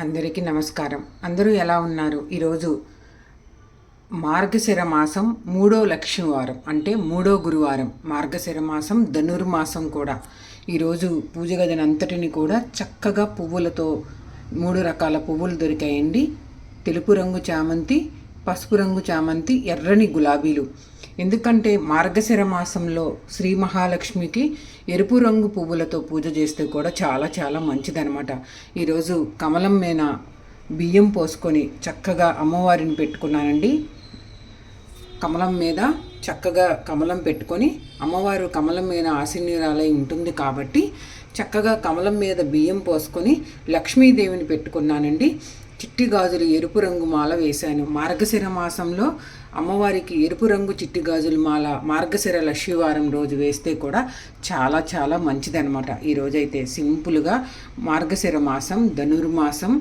అందరికీ నమస్కారం. అందరూ ఎలా ఉన్నారు? ఈరోజు మార్గశిర మాసం మూడో లక్ష్మీవారం అంటే మూడో గురువారం. మార్గశిర మాసం ధనుర్మాసం కూడా. ఈరోజు పూజ గదిని అంతటిని కూడా చక్కగా పువ్వులతో మూడు రకాల పువ్వులు దొరికాయండి. తెలుపు రంగు చామంతి పసుపు రంగు చామంతి ఎర్రని గులాబీలు. ఎందుకంటే మార్గశిర మాసంలో శ్రీ మహాలక్ష్మికి ఎరుపు రంగు పువ్వులతో పూజ చేస్తే కూడా చాలా చాలా మంచిదనమాట ఈరోజు కమలం మీద బియ్యం పోసుకొని చక్కగా అమ్మవారిని పెట్టుకున్నానండి. కమలం మీద చక్కగా కమలం పెట్టుకొని అమ్మవారు కమలం మీద ఆశీర్వాలై ఉంటుంది కాబట్టి చక్కగా కమలం మీద బియ్యం పోసుకొని లక్ష్మీదేవిని పెట్టుకున్నానండి. చిట్టి గాజులు ఎరుపు రంగు మాల వేశాను. మార్గశిర మాసంలో అమ్మవారికి ఎరుపు రంగు చిట్టి గాజుల మాల మార్గశిర లక్ష్మీవారం రోజు వేస్తే కూడా చాలా చాలా మంచిదనమాట ఈరోజైతే సింపుల్గా మార్గశిర మాసం ధనుర్మాసం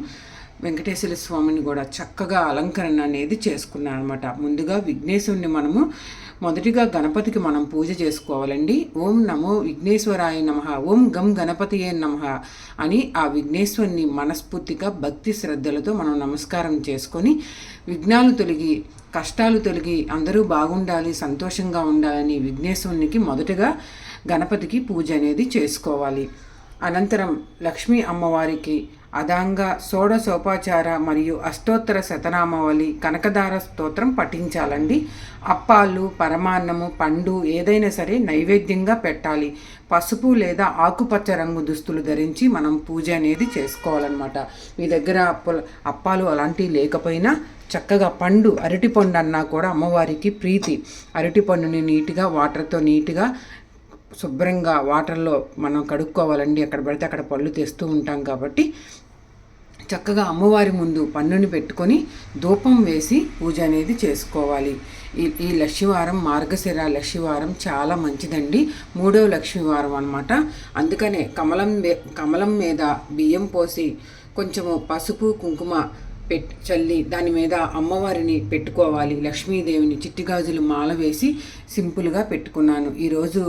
వెంకటేశ్వర స్వామిని కూడా చక్కగా అలంకరణ అనేది చేసుకున్నాను అనమాట ముందుగా విఘ్నేశ్వరుని మనము మొదటిగా గణపతికి మనం పూజ చేసుకోవాలండి. ఓం నమో విఘ్నేశ్వరాయ నమ ఓం గం గణపతియే నమ అని ఆ విఘ్నేశ్వరుని మనస్ఫూర్తిగా భక్తి శ్రద్ధలతో మనం నమస్కారం చేసుకొని విఘ్నాలు తొలగి కష్టాలు తొలగి అందరూ బాగుండాలి సంతోషంగా ఉండాలని విఘ్నేశ్వరునికి మొదటగా గణపతికి పూజ అనేది చేసుకోవాలి. అనంతరం లక్ష్మీ అమ్మవారికి అదాంగ షోడశోపాచార మరియు అష్టోత్తర శతనామావళి కనకదార స్తోత్రం పఠించాలండి. అప్పాలు పరమాన్నము పండు ఏదైనా సరే నైవేద్యంగా పెట్టాలి. పసుపు లేదా ఆకుపచ్చ రంగు దుస్తులు ధరించి మనం పూజ అనేది చేసుకోవాలన్నమాట. మీ దగ్గర అప్పాలు అలాంటివి లేకపోయినా చక్కగా పండు అరటిపండు అన్నా కూడా అమ్మవారికి ప్రీతి. అరటిపండుని నీట్గా వాటర్తో నీట్గా శుభ్రంగా వాటర్లో మనం కడుక్కోవాలండి. ఎక్కడ పడితే అక్కడ పళ్ళు తెస్తూ ఉంటాం కాబట్టి చక్కగా అమ్మవారి ముందు పన్నుని పెట్టుకొని ధూపం వేసి పూజ అనేది చేసుకోవాలి. ఈ ఈ లక్ష్మీవారం మార్గశిర లక్ష్మీవారం చాలా మంచిదండి. మూడవ లక్ష్మీవారం అనమాట అందుకనే కమలం కమలం మీద బియ్యం పోసి కొంచెము పసుపు కుంకుమ పెట్ చల్లి దాని మీద అమ్మవారిని పెట్టుకోవాలి. లక్ష్మీదేవిని చిట్టిగాజులు మాల వేసి సింపుల్గా పెట్టుకున్నాను. ఈరోజు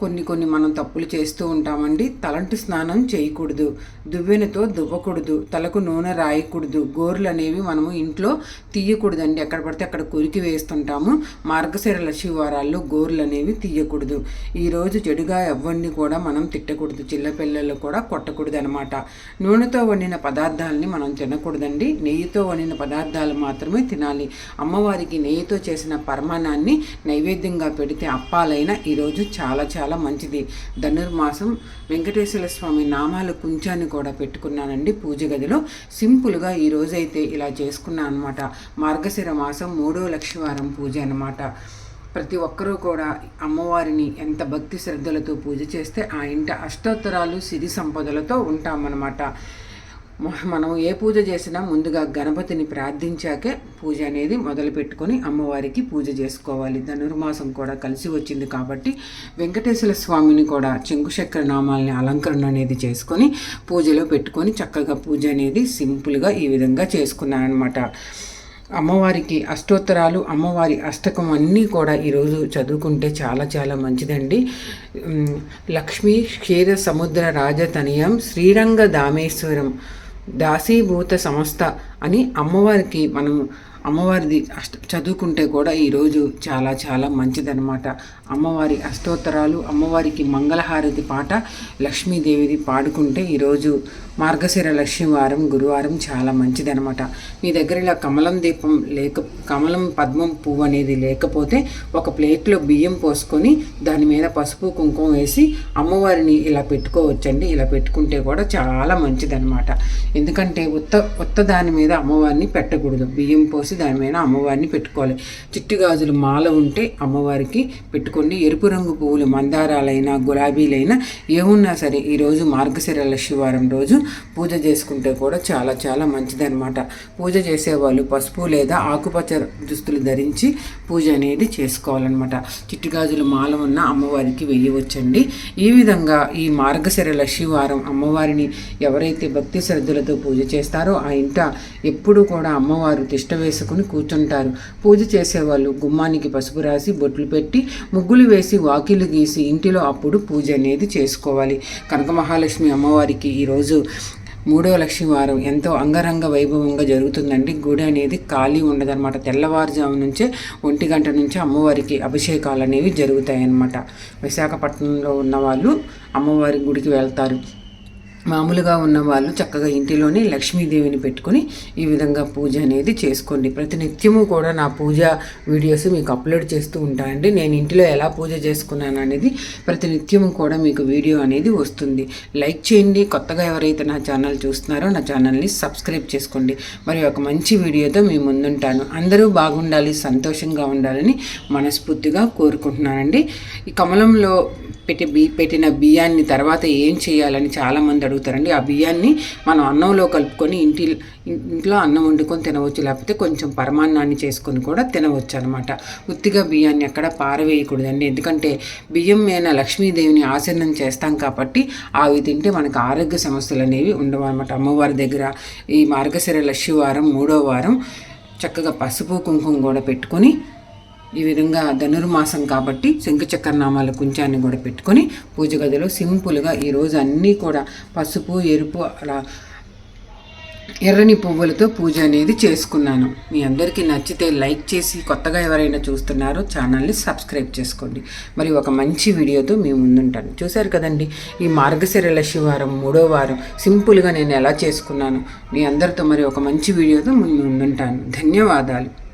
కొన్ని కొన్ని మనం తప్పులు చేస్తూ ఉంటామండి. తలంటు స్నానం చేయకూడదు. దువ్వెనతో దువ్వకూడదు. తలకు నూనె రాయకూడదు. గోర్లు అనేవి మనము ఇంట్లో తీయకూడదండి. ఎక్కడ పడితే అక్కడ కురికి వేస్తుంటాము. మార్గశిర లక్ష్మీవారాల్లో గోర్లు అనేవి తీయకూడదు. ఈరోజు చెడుగా ఎవ్వరిని కూడా మనం తిట్టకూడదు. చిల్లపిల్లలు కూడా కొట్టకూడదు అనమాట నూనెతో వండిన పదార్థాలని మనం తినకూడదండి. నెయ్యితో వండిన పదార్థాలు మాత్రమే తినాలి. అమ్మవారికి నెయ్యితో చేసిన పరమాణాన్ని నైవేద్యంగా పెడితే అప్పాలైనా ఈరోజు చాలా చాలా చాలా మంచిది. ధనుర్మాసం వెంకటేశ్వర స్వామి నామాల కుంచాన్ని కూడా పెట్టుకున్నానండి పూజ గదిలో. సింపుల్గా ఈరోజైతే ఇలా చేసుకున్నాను అనమాట మార్గశిర మాసం మూడో లక్షవారం పూజ అనమాట ప్రతి ఒక్కరూ కూడా అమ్మవారిని ఎంత భక్తి శ్రద్ధలతో పూజ చేస్తే ఆ ఇంట అష్టోత్తరాలు సిరి సంపదలతో ఉంటామన్నమాట. మనం ఏ పూజ చేసినా ముందుగా గణపతిని ప్రార్థించాకే పూజ అనేది మొదలు పెట్టుకొని అమ్మవారికి పూజ చేసుకోవాలి. ధనుర్మాసం కూడా కలిసి వచ్చింది కాబట్టి వెంకటేశ్వర స్వామిని కూడా చెంకుచక్ర నామాలని అలంకరణ అనేది చేసుకొని పూజలో పెట్టుకొని చక్కగా పూజ అనేది సింపుల్గా ఈ విధంగా చేసుకున్నాను అనమాట అమ్మవారికి అష్టోత్తరాలు అమ్మవారి అష్టకం అన్నీ కూడా ఈరోజు చదువుకుంటే చాలా చాలా మంచిదండి. లక్ష్మీ క్షీర సముద్ర రాజతనయం శ్రీరంగ దామేశ్వరం దాసీభూత సంస్థ అని అమ్మవారికి మనం అమ్మవారిది అష్ట చదువుకుంటే కూడా ఈరోజు చాలా చాలా మంచిదనమాట అమ్మవారి అష్టోత్తరాలు అమ్మవారికి మంగళహారతి పాట లక్ష్మీదేవిది పాడుకుంటే ఈరోజు మార్గశిర లక్ష్మీవారం గురువారం చాలా మంచిదనమాట మీ దగ్గర ఇలా కమలం దీపం లేక కమలం పద్మం పువ్వు అనేది లేకపోతే ఒక ప్లేట్లో బియ్యం పోసుకొని దాని మీద పసుపు కుంకుమ వేసి అమ్మవారిని ఇలా పెట్టుకోవచ్చండి. ఇలా పెట్టుకుంటే కూడా చాలా మంచిదనమాట ఎందుకంటే ఉత్త ఉత్త దాని మీద అమ్మవారిని పెట్టకూడదు. బియ్యం పోసి దాని మీద అమ్మవారిని పెట్టుకోవాలి. చిట్టి గాజులు మాల ఉంటే అమ్మవారికి పెట్టుకోండి ఎరుపు రంగు పువ్వులు మందారాలైనా గులాబీలైనా ఏమున్నా సరే ఈరోజు మార్గశిర శివారం రోజు పూజ చేసుకుంటే కూడా చాలా చాలా మంచిదన్నమాట. పూజ చేసేవాళ్ళు పసుపు లేదా ఆకుపచ్చ దుస్తులు ధరించి పూజ అనేది చేసుకోవాలన్నమాట. చిట్టుగాజులు మాల ఉన్న అమ్మవారికి వెయ్యవచ్చండి ఈ విధంగా ఈ మార్గశిర లక్ష్మీవారం అమ్మవారిని ఎవరైతే భక్తి శ్రద్ధలతో పూజ చేస్తారో ఆ ఇంట ఎప్పుడు కూడా అమ్మవారు తిష్ట వేసుకుని కూర్చుంటారు. పూజ చేసేవాళ్ళు గుమ్మానికి పసుపు రాసి బొట్లు పెట్టి ముగ్గులు వేసి వాకిలు గీసి ఇంటిలో అప్పుడు పూజ అనేది చేసుకోవాలి. కనక మహాలక్ష్మి అమ్మవారికి ఈరోజు మూడో లక్ష్మి వారం ఎంతో అంగరంగ వైభవంగా జరుగుతుందండి. గుడి అనేది ఖాళీ ఉండదన్నమాట. తెల్లవారుజాము నుంచే ఒంటి గంట నుంచి అమ్మవారికి అభిషేకాలు అనేవి జరుగుతాయి అన్నమాట విశాఖపట్నంలో ఉన్న వాళ్ళు అమ్మవారి గుడికి వెళ్తారు. మామూలుగా ఉన్న వాళ్ళు చక్కగా ఇంటిలోనే లక్ష్మీదేవిని పెట్టుకొని ఈ విధంగా పూజ అనేది చేసుకోండి. ప్రతి నిత్యము కూడా నా పూజ వీడియోస్ మీకు అప్లోడ్ చేస్తూ ఉంటానండి. నేను ఇంటిలో ఎలా పూజ చేసుకున్నాను అనేది ప్రతి నిత్యము కూడా మీకు వీడియో అనేది వస్తుంది. లైక్ చేయండి. కొత్తగా ఎవరైతే నా ఛానల్ చూస్తున్నారో నా ఛానల్ని సబ్స్క్రైబ్ చేసుకోండి. మరి ఒక మంచి వీడియోతో మీ ముందుంటాను. అందరూ బాగుండాలి సంతోషంగా ఉండాలని మనస్ఫూర్తిగా కోరుకుంటున్నానండి. ఈ కమలంలో పెట్టి బి పెట్టిన బియ్యాన్ని తర్వాత ఏం చేయాలని చాలామంది అడుగుతారండి. ఆ బియ్యాన్ని మనం అన్నంలో కలుపుకొని ఇంటి ఇంట్లో అన్నం వండుకొని తినవచ్చు. లేకపోతే కొంచెం పరమాన్నాన్ని చేసుకొని కూడా తినవచ్చు అనమాట ఉత్తిగా బియ్యాన్ని ఎక్కడ పారవేయకూడదండి. ఎందుకంటే బియ్యం మీద లక్ష్మీదేవిని ఆసరణం చేస్తాం కాబట్టి అవి తింటే మనకు ఆరోగ్య సమస్యలు అనేవి ఉండవు అనమాట అమ్మవారి దగ్గర ఈ మార్గశిర లక్ష్మీవారం మూడో వారం చక్కగా పసుపు కుంకుమ కూడా పెట్టుకొని ఈ విధంగా ధనుర్మాసం కాబట్టి శంఖచక్రనామాల కుంచాన్ని కూడా పెట్టుకొని పూజ గదిలో సింపుల్గా ఈరోజు అన్నీ కూడా పసుపు ఎరుపు అలా ఎర్రని పువ్వులతో పూజ అనేది చేసుకున్నాను. మీ అందరికీ నచ్చితే లైక్ చేసి కొత్తగా ఎవరైనా చూస్తున్నారో ఛానల్ని సబ్స్క్రైబ్ చేసుకోండి. మరి ఒక మంచి వీడియోతో మీ ముందుంటాను. చూశారు కదండి? ఈ మార్గశిర శివారం మూడో వారం సింపుల్గా నేను ఎలా చేసుకున్నాను? మీ అందరితో మరి ఒక మంచి వీడియోతో మీ ముందుంటాను. ధన్యవాదాలు.